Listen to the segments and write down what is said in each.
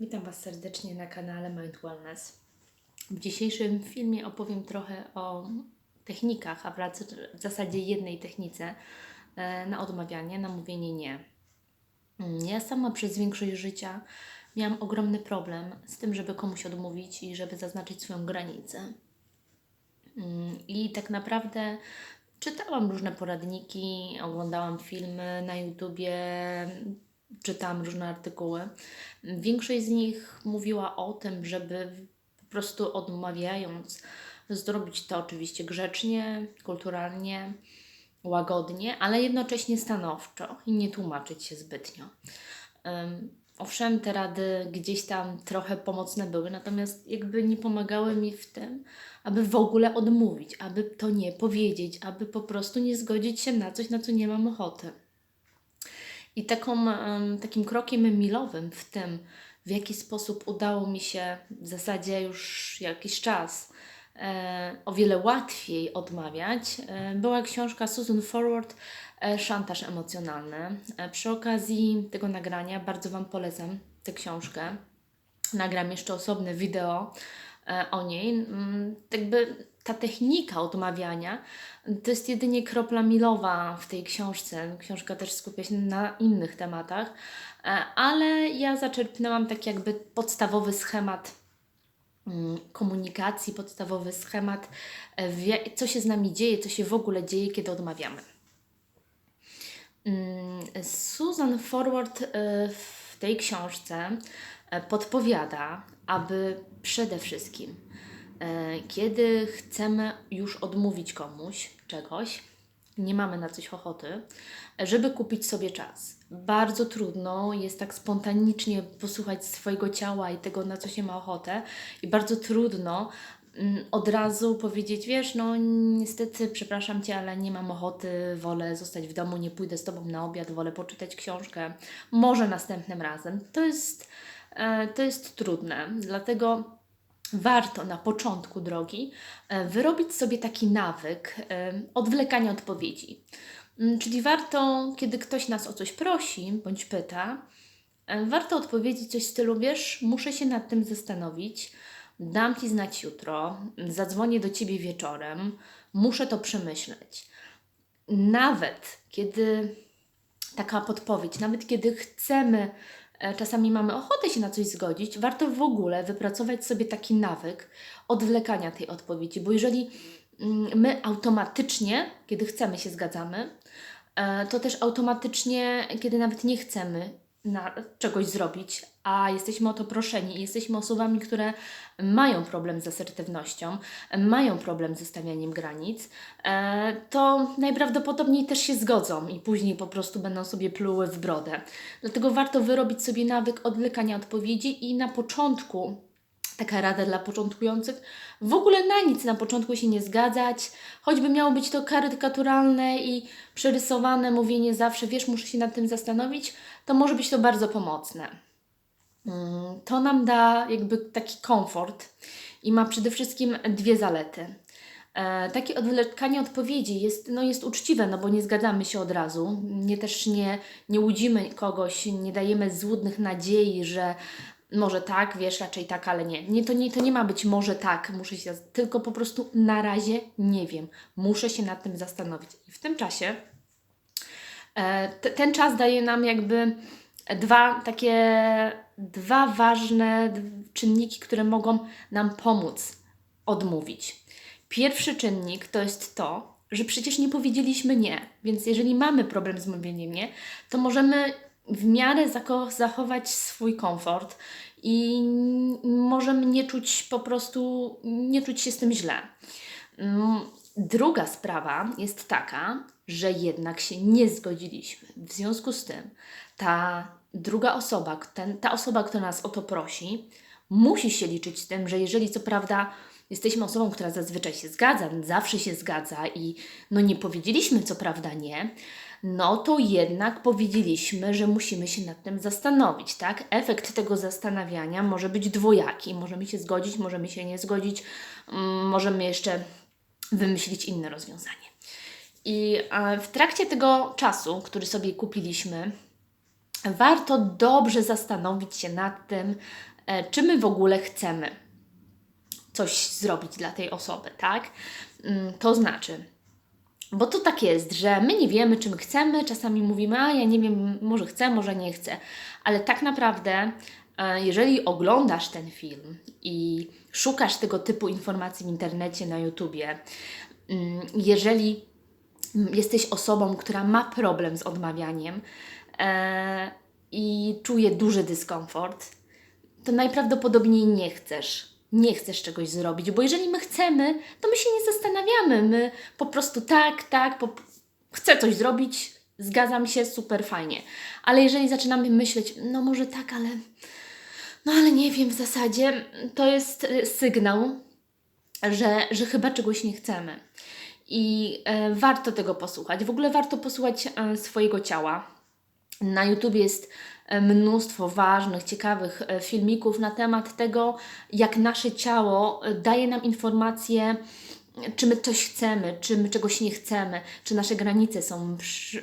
Witam Was serdecznie na kanale Mind Wellness. W dzisiejszym filmie opowiem trochę o technikach, a w w zasadzie jednej technice e, na odmawianie, na mówienie nie. Mm, Ja sama przez większość życia miałam ogromny problem z tym, żeby komuś odmówić i żeby zaznaczyć swoją granicę. Mm, I tak naprawdę czytałam różne poradniki, oglądałam filmy na YouTubie, czytałam różne artykuły. Większość z nich mówiła o tym, żeby po prostu odmawiając, zrobić to oczywiście grzecznie, kulturalnie, łagodnie, ale jednocześnie stanowczo i nie tłumaczyć się zbytnio. Owszem, te rady gdzieś tam trochę pomocne były, natomiast jakby nie pomagały mi w tym, aby w ogóle odmówić, aby to nie powiedzieć, aby po prostu nie zgodzić się na coś, na co nie mam ochoty. I taką, takim krokiem milowym w tym, w jaki sposób udało mi się w zasadzie już jakiś czas e, o wiele łatwiej odmawiać, e, była książka Susan Forward e, Szantaż emocjonalny. E, przy okazji tego nagrania bardzo Wam polecam tę książkę. Nagram jeszcze osobne wideo e, o niej. Mm, Jakby ta technika odmawiania to jest jedynie kropla milowa w tej książce. Książka też skupia się na innych tematach, e, ale ja zaczerpnęłam tak jakby podstawowy schemat mm, komunikacji, podstawowy schemat, e, co się z nami dzieje, co się w ogóle dzieje, kiedy odmawiamy. Mm, Susan Forward y, w tej książce e, podpowiada, aby przede wszystkim, e, kiedy chcemy już odmówić komuś czegoś, nie mamy na coś ochoty, e, żeby kupić sobie czas. Bardzo trudno jest tak spontanicznie posłuchać swojego ciała i tego, na co się ma ochotę, i bardzo trudno mm, od razu powiedzieć, wiesz, no niestety, przepraszam Cię, ale nie mam ochoty, wolę zostać w domu, nie pójdę z Tobą na obiad, wolę poczytać książkę, może następnym razem. To jest, e, to jest trudne, dlatego warto na początku drogi e, wyrobić sobie taki nawyk e, odwlekania odpowiedzi. Mm, Czyli warto, kiedy ktoś nas o coś prosi bądź pyta, e, warto odpowiedzieć coś w stylu, wiesz, muszę się nad tym zastanowić, dam Ci znać jutro, zadzwonię do Ciebie wieczorem, muszę to przemyśleć. Nawet kiedy taka podpowiedź, nawet kiedy chcemy, czasami mamy ochotę się na coś zgodzić, warto w ogóle wypracować sobie taki nawyk odwlekania tej odpowiedzi, bo jeżeli mm, my automatycznie, kiedy chcemy, się zgadzamy, e, to też automatycznie, kiedy nawet nie chcemy na czegoś zrobić, a jesteśmy o to proszeni i jesteśmy osobami, które mają problem z asertywnością, mają problem ze stawianiem granic, e, to najprawdopodobniej też się zgodzą i później po prostu będą sobie pluły w brodę. Dlatego warto wyrobić sobie nawyk odwlekania odpowiedzi i na początku taka rada dla początkujących, w ogóle na nic na początku się nie zgadzać, choćby miało być to karykaturalne i przerysowane mówienie zawsze, wiesz, muszę się nad tym zastanowić, to może być to bardzo pomocne. Mm, To nam da jakby taki komfort i ma przede wszystkim dwie zalety. E, takie odwlekanie odpowiedzi jest, no jest uczciwe, no bo nie zgadzamy się od razu, nie też nie, nie łudzimy kogoś, nie dajemy złudnych nadziei, że może tak, wiesz, raczej tak, ale nie. nie, to, nie to nie ma być może tak, muszę się, tylko po prostu na razie nie wiem, muszę się nad tym zastanowić. I w tym czasie E, te- ten czas daje nam jakby dwa takie, dwa ważne czynniki, które mogą nam pomóc odmówić. Pierwszy czynnik to jest to, że przecież nie powiedzieliśmy nie, więc jeżeli mamy problem z mówieniem nie, to możemy w miarę zachować swój komfort i możemy nie czuć po prostu, nie czuć się z tym źle. Mm, Druga sprawa jest taka, że jednak się nie zgodziliśmy. W związku z tym ta druga osoba, ten, ta osoba, która nas o to prosi, musi się liczyć z tym, że jeżeli co prawda jesteśmy osobą, która zazwyczaj się zgadza, zawsze się zgadza i no nie powiedzieliśmy co prawda nie, no to jednak powiedzieliśmy, że musimy się nad tym zastanowić, tak? Efekt tego zastanawiania może być dwojaki. Możemy się zgodzić, możemy się nie zgodzić, mm, możemy jeszcze wymyślić inne rozwiązanie. I e, w trakcie tego czasu, który sobie kupiliśmy, warto dobrze zastanowić się nad tym, e, czy my w ogóle chcemy coś zrobić dla tej osoby, tak? Mm, To znaczy, bo to tak jest, że my nie wiemy, czym chcemy, czasami mówimy, a ja nie wiem, może chcę, może nie chcę, ale tak naprawdę, e, jeżeli oglądasz ten film i szukasz tego typu informacji w internecie, na YouTubie, mm, jeżeli jesteś osobą, która ma problem z odmawianiem e, i czuje duży dyskomfort, to najprawdopodobniej nie chcesz. Nie chcesz czegoś zrobić, bo jeżeli my chcemy, to my się nie zastanawiamy. My po prostu tak, tak, po... chcę coś zrobić, zgadzam się, super fajnie. Ale jeżeli zaczynamy myśleć, no może tak, ale no ale nie wiem w zasadzie, to jest y, sygnał, że, że chyba czegoś nie chcemy. I e, warto tego posłuchać. W ogóle warto posłuchać e, swojego ciała. Na YouTube jest e, mnóstwo ważnych, ciekawych e, filmików na temat tego, jak nasze ciało e, daje nam informacje, czy my coś chcemy, czy my czegoś nie chcemy, czy nasze granice są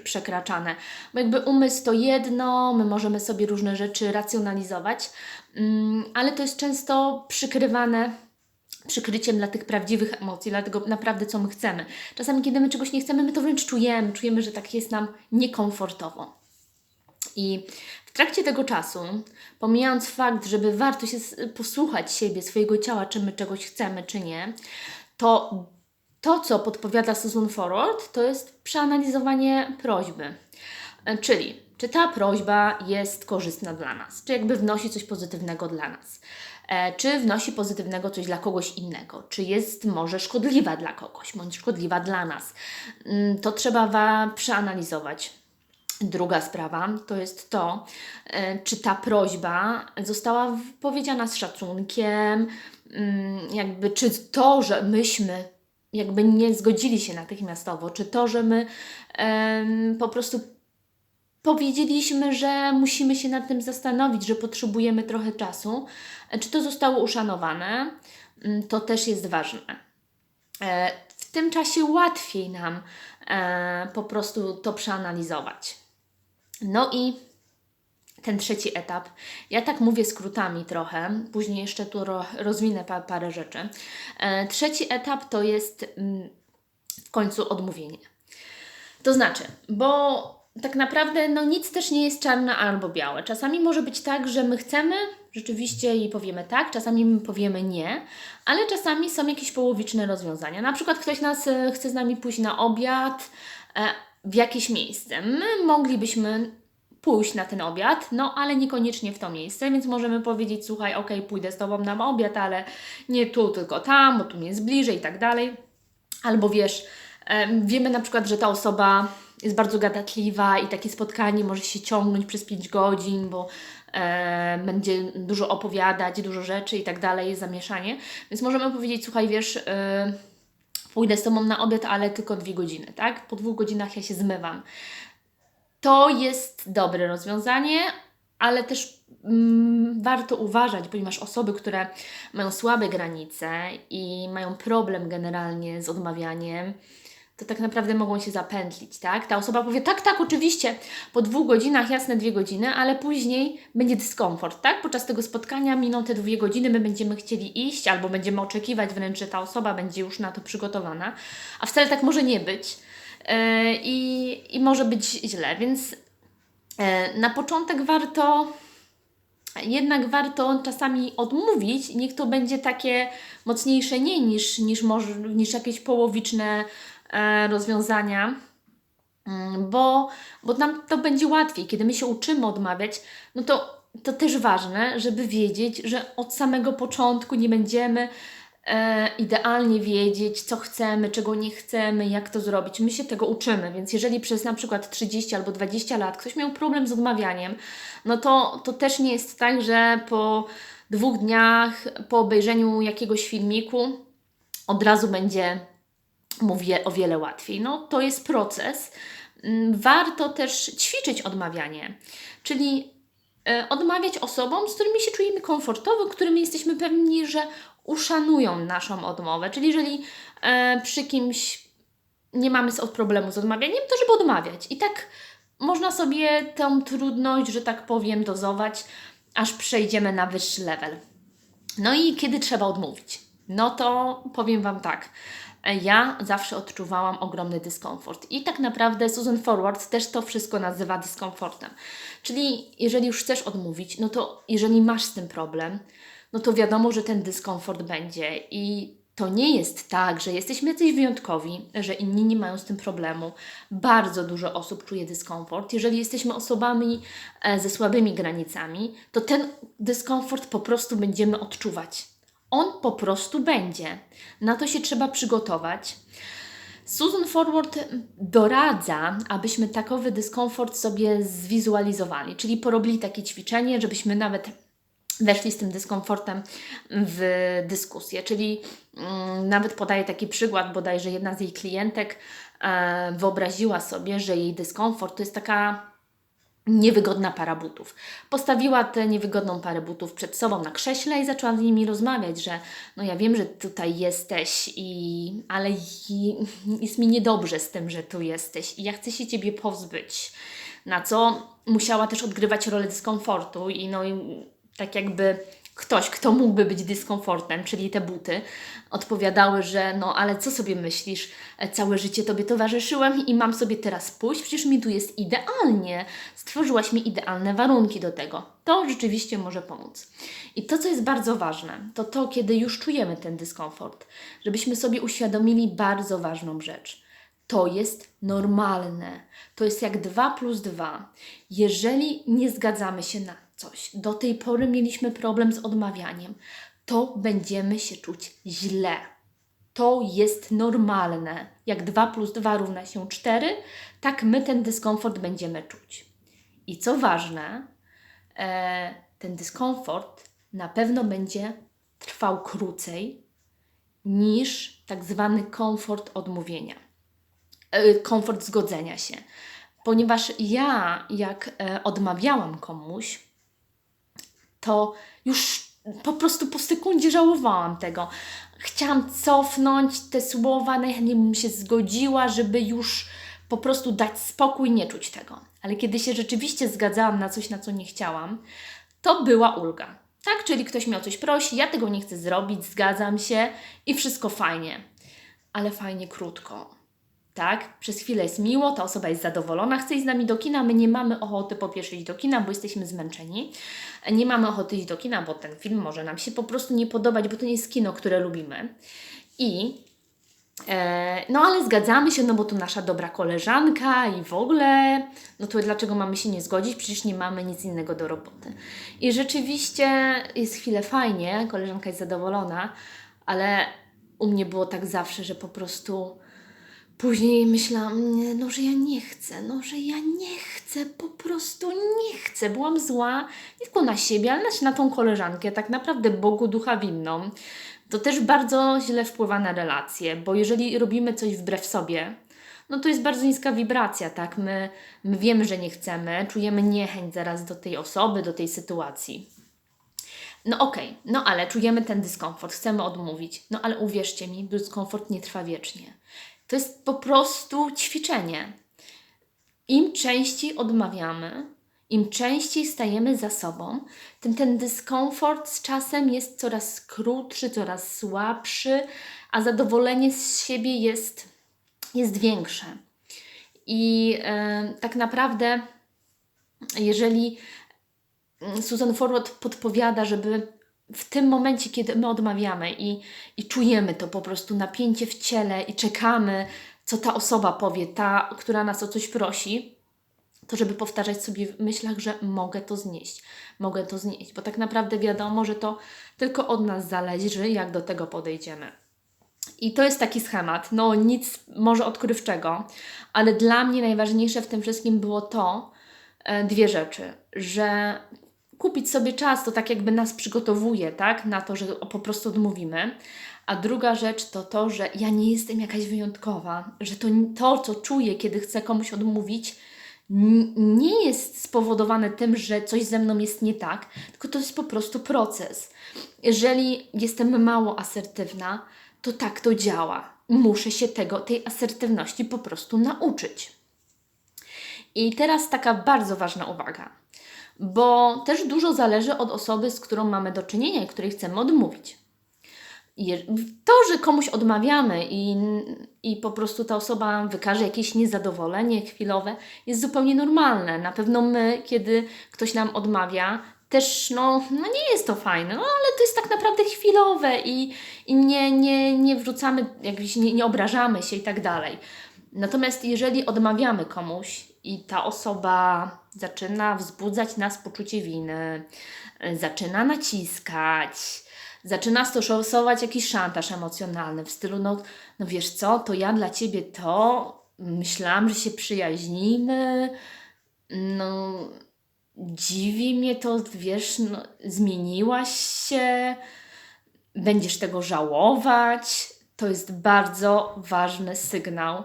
przekraczane. Bo jakby umysł to jedno, my możemy sobie różne rzeczy racjonalizować, mm, ale to jest często przykrywane przykryciem dla tych prawdziwych emocji, dla tego naprawdę, co my chcemy. Czasami, kiedy my czegoś nie chcemy, my to wręcz czujemy, czujemy, że tak jest nam niekomfortowo. I w trakcie tego czasu, pomijając fakt, żeby warto się posłuchać siebie, swojego ciała, czy my czegoś chcemy, czy nie, to to, co podpowiada Susan Forward, to jest przeanalizowanie prośby. E, Czyli, czy ta prośba jest korzystna dla nas, czy jakby wnosi coś pozytywnego dla nas, e, czy wnosi pozytywnego coś dla kogoś innego, czy jest może szkodliwa dla kogoś, bądź szkodliwa dla nas. Mm, To trzeba wa- przeanalizować. Druga sprawa to jest to, e, czy ta prośba została powiedziana z szacunkiem, mm, jakby czy to, że myśmy jakby nie zgodzili się natychmiastowo, czy to, że my po prostu powiedzieliśmy, że musimy się nad tym zastanowić, że potrzebujemy trochę czasu, e, czy to zostało uszanowane, Mm, to też jest ważne. E, W tym czasie łatwiej nam po prostu to przeanalizować. No i ten trzeci etap, ja tak mówię skrótami trochę, później jeszcze tu ro, rozwinę pa, parę rzeczy. E, trzeci etap to jest mm, w końcu odmówienie. To znaczy, bo tak naprawdę no nic też nie jest czarne albo białe. Czasami może być tak, że my chcemy rzeczywiście i powiemy tak, czasami my powiemy nie, ale czasami są jakieś połowiczne rozwiązania. Na przykład ktoś nas e, chce z nami pójść na obiad e, w jakieś miejsce. My moglibyśmy pójść na ten obiad, no ale niekoniecznie w to miejsce, więc możemy powiedzieć, słuchaj, okej, pójdę z Tobą na obiad, ale nie tu, tylko tam, bo tu mi jest bliżej i tak dalej. Albo wiesz, em, wiemy na przykład, że ta osoba jest bardzo gadatliwa i takie spotkanie może się ciągnąć przez 5 godzin, bo e, będzie dużo opowiadać, dużo rzeczy i tak dalej, jest zamieszanie. Więc możemy powiedzieć, słuchaj, wiesz, pójdę z Tobą na obiad, ale tylko dwie godziny, tak? Po dwóch godzinach ja się zmywam. To jest dobre rozwiązanie, ale też mm, warto uważać, ponieważ osoby, które mają słabe granice i mają problem generalnie z odmawianiem, to tak naprawdę mogą się zapętlić, tak? Ta osoba powie, tak, tak, oczywiście, po dwóch godzinach, jasne dwie godziny, ale później będzie dyskomfort, tak? Podczas tego spotkania miną te dwie godziny, my będziemy chcieli iść, albo będziemy oczekiwać wręcz, że ta osoba będzie już na to przygotowana, a wcale tak może nie być yy, i, i może być źle, więc e, na początek warto jednak warto czasami odmówić, niech to będzie takie mocniejsze nie niż, niż, może, niż jakieś połowiczne rozwiązania, Mm, bo, bo nam to będzie łatwiej. Kiedy my się uczymy odmawiać, no to, to też ważne, żeby wiedzieć, że od samego początku nie będziemy e, idealnie wiedzieć, co chcemy, czego nie chcemy, jak to zrobić. My się tego uczymy, więc jeżeli przez na przykład 30 albo 20 lat ktoś miał problem z odmawianiem, no to, to też nie jest tak, że po dwóch dniach, po obejrzeniu jakiegoś filmiku od razu będzie mu wie, o wiele łatwiej. No to jest proces. Mm, Warto też ćwiczyć odmawianie, czyli e, odmawiać osobom, z którymi się czujemy komfortowo, którymi jesteśmy pewni, że uszanują naszą odmowę. Czyli jeżeli e, przy kimś nie mamy problemu z odmawianiem, to żeby odmawiać. I tak można sobie tę trudność, że tak powiem, dozować, aż przejdziemy na wyższy level. No i kiedy trzeba odmówić? No to powiem Wam tak. Ja zawsze odczuwałam ogromny dyskomfort. I tak naprawdę Susan Forward też to wszystko nazywa dyskomfortem. Czyli jeżeli już chcesz odmówić, no to jeżeli masz z tym problem, no to wiadomo, że ten dyskomfort będzie. I to nie jest tak, że jesteśmy jacyś wyjątkowi, że inni nie mają z tym problemu. Bardzo dużo osób czuje dyskomfort. Jeżeli jesteśmy osobami e, ze słabymi granicami, to ten dyskomfort po prostu będziemy odczuwać. On po prostu będzie. Na to się trzeba przygotować. Susan Forward doradza, abyśmy takowy dyskomfort sobie zwizualizowali, czyli porobili takie ćwiczenie, żebyśmy nawet weszli z tym dyskomfortem w dyskusję. Czyli mm, nawet podaję taki przykład, bodajże jedna z jej klientek e, wyobraziła sobie, że jej dyskomfort to jest taka niewygodna para butów. Postawiła tę niewygodną parę butów przed sobą na krześle i zaczęła z nimi rozmawiać, że no ja wiem, że tutaj jesteś, i, ale jest mi niedobrze z tym, że tu jesteś i ja chcę się Ciebie pozbyć. Na co musiała też odgrywać rolę dyskomfortu i no i tak jakby ktoś, kto mógłby być dyskomfortem, czyli te buty, odpowiadały, że no ale co sobie myślisz, E, całe życie Tobie towarzyszyłem i mam sobie teraz pójść, przecież mi tu jest idealnie, stworzyłaś mi idealne warunki do tego. To rzeczywiście może pomóc. I to, co jest bardzo ważne, to to, kiedy już czujemy ten dyskomfort, żebyśmy sobie uświadomili bardzo ważną rzecz. To jest normalne. To jest jak 2 plus 2. Jeżeli nie zgadzamy się na coś, do tej pory mieliśmy problem z odmawianiem, to będziemy się czuć źle. To jest normalne. Jak 2 plus 2 równa się 4, tak my ten dyskomfort będziemy czuć. I co ważne, e, ten dyskomfort na pewno będzie trwał krócej niż tak zwany komfort odmówienia, e, komfort zgodzenia się. Ponieważ ja, jak e, odmawiałam komuś, to już po prostu po sekundzie żałowałam tego. Chciałam cofnąć te słowa, najchętniej bym się zgodziła, żeby już po prostu dać spokój, nie czuć tego. Ale kiedy się rzeczywiście zgadzałam na coś, na co nie chciałam, to była ulga. Tak, czyli ktoś mnie o coś prosi, ja tego nie chcę zrobić, zgadzam się i wszystko fajnie. Ale fajnie krótko tak? Przez chwilę jest miło, ta osoba jest zadowolona, chce iść z nami do kina, my nie mamy ochoty po pierwsze iść do kina, bo jesteśmy zmęczeni. Nie mamy ochoty iść do kina, bo ten film może nam się po prostu nie podobać, bo to nie jest kino, które lubimy. I e, no ale zgadzamy się, no bo to nasza dobra koleżanka i w ogóle, no to dlaczego mamy się nie zgodzić? Przecież nie mamy nic innego do roboty. I rzeczywiście jest chwilę fajnie, koleżanka jest zadowolona, ale u mnie było tak zawsze, że po prostu Później myślałam, no, że ja nie chcę, no, że ja nie chcę, po prostu nie chcę. Byłam zła nie tylko na siebie, ale na tą koleżankę, tak naprawdę Bogu ducha winną. To też bardzo źle wpływa na relacje, bo jeżeli robimy coś wbrew sobie, no to jest bardzo niska wibracja, tak? My, my wiemy, że nie chcemy, czujemy niechęć zaraz do tej osoby, do tej sytuacji. No okej, okay, no ale czujemy ten dyskomfort, chcemy odmówić. No ale uwierzcie mi, dyskomfort nie trwa wiecznie. To jest po prostu ćwiczenie. Im częściej odmawiamy, im częściej stajemy za sobą, tym ten dyskomfort z czasem jest coraz krótszy, coraz słabszy, a zadowolenie z siebie jest, jest większe. I e, tak naprawdę, jeżeli Susan Forward podpowiada, żeby w tym momencie, kiedy my odmawiamy i, i czujemy to po prostu napięcie w ciele i czekamy, co ta osoba powie, ta, która nas o coś prosi, to żeby powtarzać sobie w myślach, że mogę to znieść, mogę to znieść, bo tak naprawdę wiadomo, że to tylko od nas zależy, jak do tego podejdziemy. I to jest taki schemat, no nic może odkrywczego, ale dla mnie najważniejsze w tym wszystkim było to, e, dwie rzeczy, że kupić sobie czas, to tak jakby nas przygotowuje, tak, na to, że po prostu odmówimy. A druga rzecz to to, że ja nie jestem jakaś wyjątkowa, że to, to co czuję, kiedy chcę komuś odmówić, nie jest spowodowane tym, że coś ze mną jest nie tak, tylko to jest po prostu proces. Jeżeli jestem mało asertywna, to tak to działa. Muszę się tego, tej asertywności po prostu nauczyć. I teraz taka bardzo ważna uwaga, bo też dużo zależy od osoby, z którą mamy do czynienia i której chcemy odmówić. To, że komuś odmawiamy i, i po prostu ta osoba wykaże jakieś niezadowolenie chwilowe, jest zupełnie normalne. Na pewno my, kiedy ktoś nam odmawia, też no, no nie jest to fajne, no ale to jest tak naprawdę chwilowe i, i nie, nie, nie wrzucamy, jakbyś nie, nie obrażamy się i tak dalej. Natomiast jeżeli odmawiamy komuś i ta osoba zaczyna wzbudzać nas poczucie winy, zaczyna naciskać, zaczyna stosować jakiś szantaż emocjonalny w stylu, no, no wiesz co, to ja dla ciebie to, myślałam, że się przyjaźnimy, no dziwi mnie to, wiesz, no, zmieniłaś się, będziesz tego żałować. To jest bardzo ważny sygnał,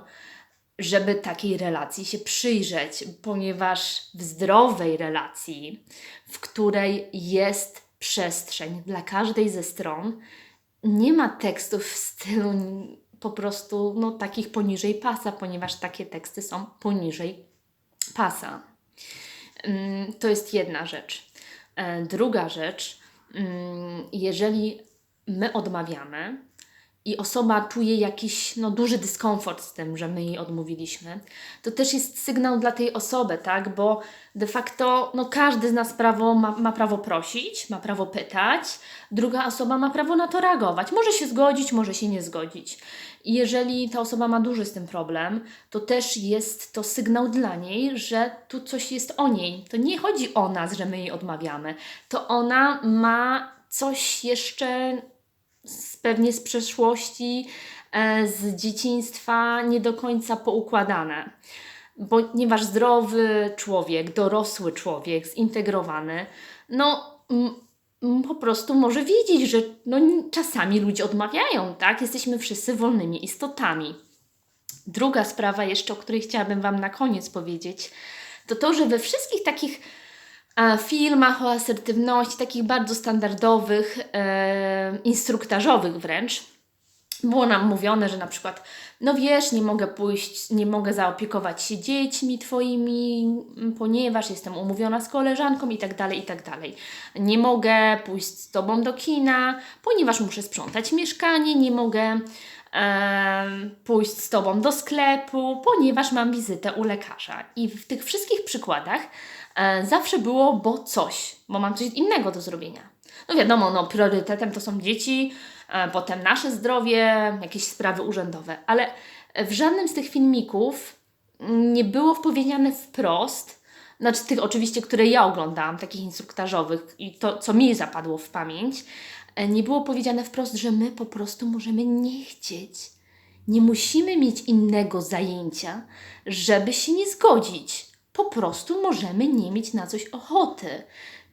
żeby takiej relacji się przyjrzeć, ponieważ w zdrowej relacji, w której jest przestrzeń dla każdej ze stron, nie ma tekstów w stylu po prostu no, takich poniżej pasa, ponieważ takie teksty są poniżej pasa. Mm, To jest jedna rzecz. E, Druga rzecz, mm, jeżeli my odmawiamy i osoba czuje jakiś no, duży dyskomfort z tym, że my jej odmówiliśmy, to też jest sygnał dla tej osoby, tak? Bo de facto no, każdy z nas prawo ma, ma prawo prosić, ma prawo pytać, druga osoba ma prawo na to reagować. Może się zgodzić, może się nie zgodzić. I jeżeli ta osoba ma duży z tym problem, to też jest to sygnał dla niej, że tu coś jest o niej. To nie chodzi o nas, że my jej odmawiamy. To ona ma coś jeszcze z, pewnie z przeszłości, e, z dzieciństwa nie do końca poukładane. Ponieważ zdrowy człowiek, dorosły człowiek, zintegrowany, no po prostu może wiedzieć, że no, czasami ludzie odmawiają, tak? Jesteśmy wszyscy wolnymi istotami. Druga sprawa jeszcze, o której chciałabym Wam na koniec powiedzieć, to to, że we wszystkich takich filmach o asertywności, takich bardzo standardowych, e, instruktażowych wręcz, było nam mówione, że na przykład, no wiesz, nie mogę pójść, nie mogę zaopiekować się dziećmi twoimi, ponieważ jestem umówiona z koleżanką i tak dalej, i tak dalej. Nie mogę pójść z tobą do kina, ponieważ muszę sprzątać mieszkanie, nie mogę em, pójść z tobą do sklepu, ponieważ mam wizytę u lekarza. I w tych wszystkich przykładach e, zawsze było, bo coś, bo mam coś innego do zrobienia. No wiadomo, no, priorytetem to są dzieci, e, potem nasze zdrowie, jakieś sprawy urzędowe, ale w żadnym z tych filmików nie było powiedziane wprost, znaczy tych oczywiście, które ja oglądałam, takich instruktażowych i to, co mi zapadło w pamięć, e, nie było powiedziane wprost, że my po prostu możemy nie chcieć. Nie musimy mieć innego zajęcia, żeby się nie zgodzić. Po prostu możemy nie mieć na coś ochoty.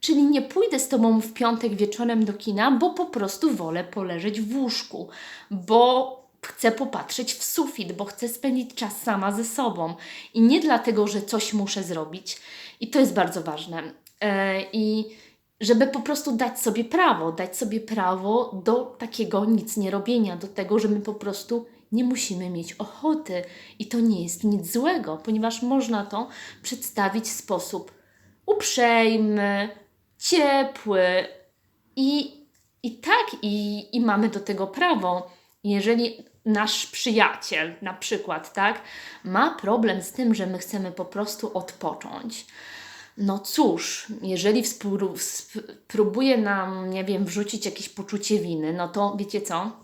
Czyli nie pójdę z tobą w piątek wieczorem do kina, bo po prostu wolę poleżeć w łóżku, bo chcę popatrzeć w sufit, bo chcę spędzić czas sama ze sobą. I nie dlatego, że coś muszę zrobić. I to jest bardzo ważne. E, I żeby po prostu dać sobie prawo, dać sobie prawo do takiego nic nie robienia, do tego, że my po prostu nie musimy mieć ochoty. I to nie jest nic złego, ponieważ można to przedstawić w sposób uprzejmy, ciepły i, i tak, i, i mamy do tego prawo. Jeżeli nasz przyjaciel, na przykład, tak, ma problem z tym, że my chcemy po prostu odpocząć, no cóż, jeżeli współ- sp- próbuje nam, nie wiem, wrzucić jakieś poczucie winy, no to wiecie co?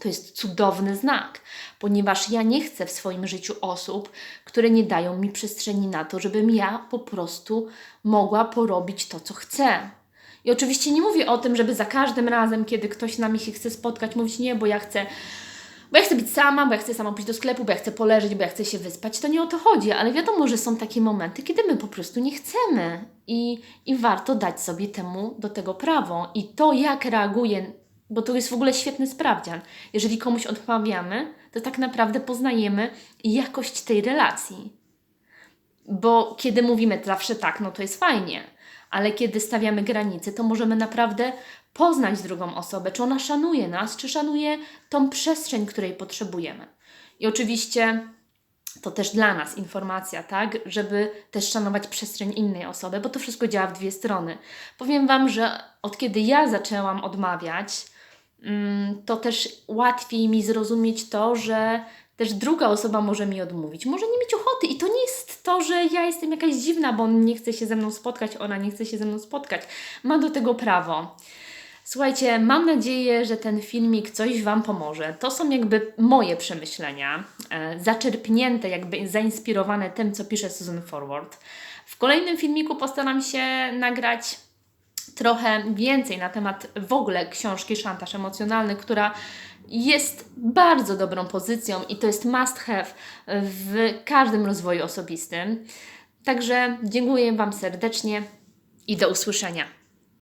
To jest cudowny znak, ponieważ ja nie chcę w swoim życiu osób, które nie dają mi przestrzeni na to, żebym ja po prostu mogła porobić to, co chcę. I oczywiście nie mówię o tym, żeby za każdym razem, kiedy ktoś z nami się chce spotkać, mówić nie, bo ja chcę bo ja chcę być sama, bo ja chcę sama pójść do sklepu, bo ja chcę poleżeć, bo ja chcę się wyspać. To nie o to chodzi, ale wiadomo, że są takie momenty, kiedy my po prostu nie chcemy i, i warto dać sobie temu do tego prawo. I to, jak reaguje, bo to jest w ogóle świetny sprawdzian. Jeżeli komuś odmawiamy, to tak naprawdę poznajemy jakość tej relacji. Bo kiedy mówimy zawsze tak, no to jest fajnie, ale kiedy stawiamy granice, to możemy naprawdę poznać drugą osobę, czy ona szanuje nas, czy szanuje tą przestrzeń, której potrzebujemy. I oczywiście to też dla nas informacja, tak, żeby też szanować przestrzeń innej osoby, bo to wszystko działa w dwie strony. Powiem Wam, że od kiedy ja zaczęłam odmawiać, to też łatwiej mi zrozumieć to, że też druga osoba może mi odmówić. Może nie mieć ochoty i to nie jest to, że ja jestem jakaś dziwna, bo on nie chce się ze mną spotkać, ona nie chce się ze mną spotkać. Ma do tego prawo. Słuchajcie, mam nadzieję, że ten filmik coś Wam pomoże. To są jakby moje przemyślenia, e, zaczerpnięte, jakby zainspirowane tym, co pisze Susan Forward. W kolejnym filmiku postaram się nagrać trochę więcej na temat w ogóle książki Szantaż Emocjonalny, która jest bardzo dobrą pozycją i to jest must have w każdym rozwoju osobistym. Także dziękuję Wam serdecznie i do usłyszenia.